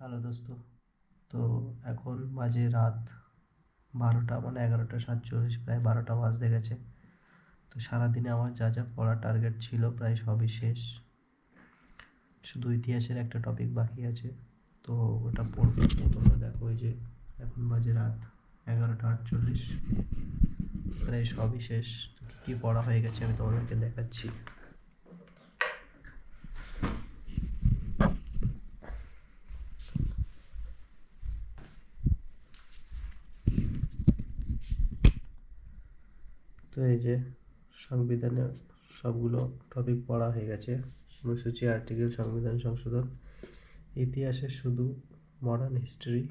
Hello দোস্ত। তো এখন বাজে রাত বারোটা মানে এগারোটা সাতচল্লিশ প্রায় বারোটা বাজতে গেছে। তো সারাদিনে আমার যা যা পড়ার টার্গেট ছিল প্রায় সবই শেষ। শুধু ইতিহাসের একটা টপিক বাকি আছে। তো ওটা পড়ব তোমরা দেখো ওই যে এখন বাজে রাত এগারোটা আটচল্লিশ। প্রায় সবই শেষ। কী পড়া হয়ে গেছে আমি তোমাদেরকে দেখাচ্ছি। তো এই যে সংবিধানের সবগুলো টপিক পড়া হয়ে গেছে, অনুসূচি আর্টিকেল সংবিধান সংশোধন। ইতিহাসে শুধু মডার্ন হিস্ট্রি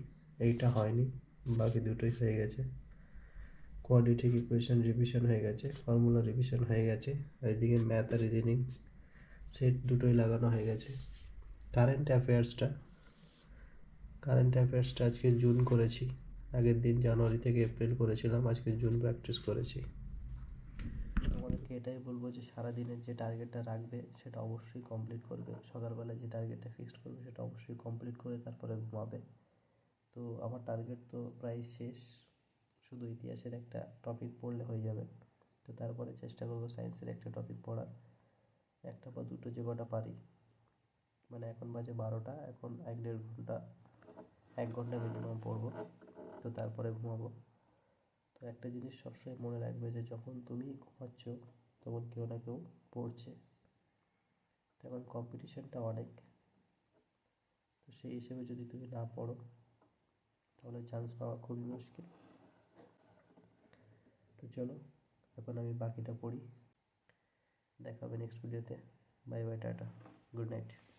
এইটা হয়নি, বাকি দুটোই হয়ে গেছে। কোয়াড্রেটিক ইকুয়েশন রিভিশন হয়ে গেছে ফর্মুলা রিভিশন হয়ে গেছে, এইদিকে ম্যাথ আর রিজনিং সেট দুটোই লাগানো হয়ে গেছে। কারেন্ট অ্যাফেয়ার্সটা কারেন্ট অ্যাফেয়ার্সটা আজকে জুন করেছি, আগের দিন জানুয়ারি থেকে এপ্রিল করেছিলাম, আজকে জুন প্র্যাকটিস করেছি। তোমাদেরকে এটাই বলব যে সারাদিনের যে টার্গেটটা রাখবে সেটা অবশ্যই কমপ্লিট করবে। সকালবেলা যে টার্গেটটা ফিক্সড করবে সেটা অবশ্যই কমপ্লিট করে তারপরে ঘুমাবে। তো আমার টার্গেট তো প্রায় শেষ। শুধু ইতিহাসের একটা টপিক পড়লে হয়ে যাবে। তো তারপরে চেষ্টা করব সায়েন্সের একটা টপিক পড়ার। একটা বা দুটো যে কটা পারি। মানে এখন বাজে বারোটা, এখন এক দেড় ঘণ্টা, এক ঘণ্টা মিনিমাম পড়ব। তো তারপরে ঘুমাবো। তো একটা জিনিস সবসময় মনে রাখবে যে যখন তুমি ঘুমাচ্ছ, তখন কেউ না কেউ পড়ছে। তখন কম্পিটিশনটা অনেক। তো সেই হিসেবে যদি তুমি না পড়ো, তাহলে চান্স পাওয়া খুবই মুশকিল। তো চলো, এখন আমি বাকিটা পড়ি। দেখা হবে নেক্সট ভিডিওতে bye bye tata. Good night